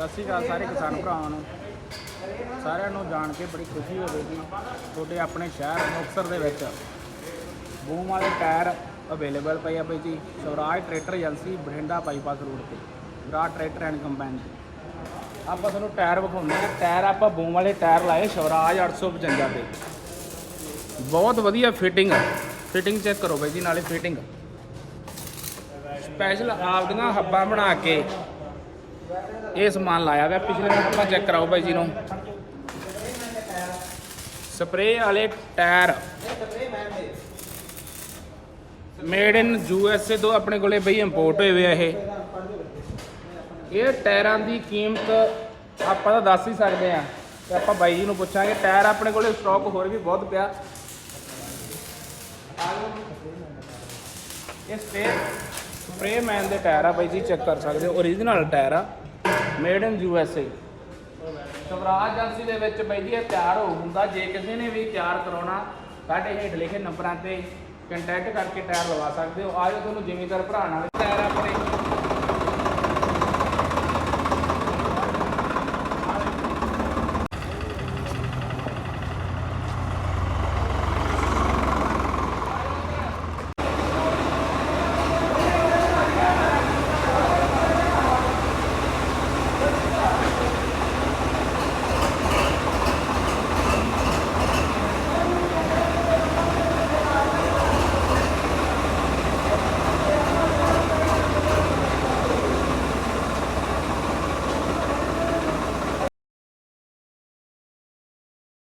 ਸਤਿ ਸ਼੍ਰੀ ਅਕਾਲ ਸਾਰੇ ਕਿਸਾਨ ਭਰਾਵਾਂ ਨੂੰ। ਸਾਰਿਆਂ ਨੂੰ ਜਾਣ ਕੇ ਬੜੀ ਖੁਸ਼ੀ ਹੋਵੇਗੀ। ਤੁਹਾਡੇ ਆਪਣੇ ਸ਼ਹਿਰ ਮੁਕਤਸਰ ਦੇ ਵਿੱਚ ਬੂਮ ਵਾਲੇ ਟਾਇਰ ਅਵੇਲੇਬਲ ਪਏ ਆ ਬਈ ਜੀ। Swaraj tractor agency Bathinda bypass road ਤੇ। ਵਿਰਾਟ ਟਰੈਕਟਰ ਐਂਡ ਕੰਪੈਨ 'ਤੇ। ਆਪਾਂ ਤੁਹਾਨੂੰ ਟਾਇਰ ਵਿਖਾਉਂਦੇ ਆ ਟਾਇਰ ਆਪਾਂ ਬੂਮ ਵਾਲੇ ਟਾਇਰ ਲਾਏ ਸਵਰਾਜ 855 ਦੇ। ਬਹੁਤ ਵਧੀਆ ਫਿਟਿੰਗ ਫਿਟਿੰਗ ਚੈੱਕ ਕਰੋ ਬਾਈ ਜੀ, ਨਾਲੇ ਫਿਟਿੰਗ ਸਪੈਸ਼ਲ ਆਪਦੀਆਂ ਹੱਬਾਂ ਬਣਾ ਕੇ ਇਹ ਸਮਾਨ ਲਾਇਆ ਗਿਆ ਪਿਛਲੇ ਮਿੰਟ ਆਪਾਂ ਚੈੱਕ ਕਰਾਓ ਬਾਈ ਜੀ ਨੂੰ। ਸਪਰੇਅ ਵਾਲੇ tyre made in U S A ਤੋਂ ਆਪਣੇ ਕੋਲੇ ਬਈ ਇੰਪੋਰਟ ਹੋਏ ਹੋਏ ਆ ਇਹ। ਇਹ ਟਾਇਰਾਂ ਦੀ ਕੀਮਤ ਆਪਾਂ ਤਾਂ ਦੱਸ ਹੀ ਸਕਦੇ ਆ। ਤੇ ਆਪਾਂ ਬਾਈ ਜੀ ਨੂੰ ਪੁੱਛਾਂਗੇ ਟਾਇਰ ਆਪਣੇ ਕੋਲੇ ਸਟਾਕ ਹੋਰ ਵੀ ਬਹੁਤ ਪਿਆ। ਇਹ ਸਪਰੇ ਸਪਰੇ ਮੈਨ ਦੇ ਟਾਇਰ ਆ ਬਾਈ ਜੀ ਚੈੱਕ ਕਰ ਸਕਦੇ ਹੋ origignal ਟਾਇਰ ਆ। Made in U S A Swaraj agency ਦੇ ਵਿੱਚ ਬਾਈ ਜੀ ਇਹ ਤਿਆਰ ਹੋ ਹੁੰਦਾ, ਜੇ ਕਿਸੇ ਨੇ ਵੀ ਤਿਆਰ ਕਰਾਉਣਾ ਸਾਡੇ ਹੇਠ ਲਿਖੇ ਨੰਬਰਾਂ ਤੇ ਕੰਟੈਕਟ ਕਰਕੇ ਟਾਇਰ ਲਵਾ ਸਕਦੇ ਹੋ। ਆਜੋ ਤੁਹਾਨੂੰ ਜ਼ਿਮੀਦਾਰ ਭਰਾ ਨਾਲ ਟਾਇਰ ਆਪਣੇ।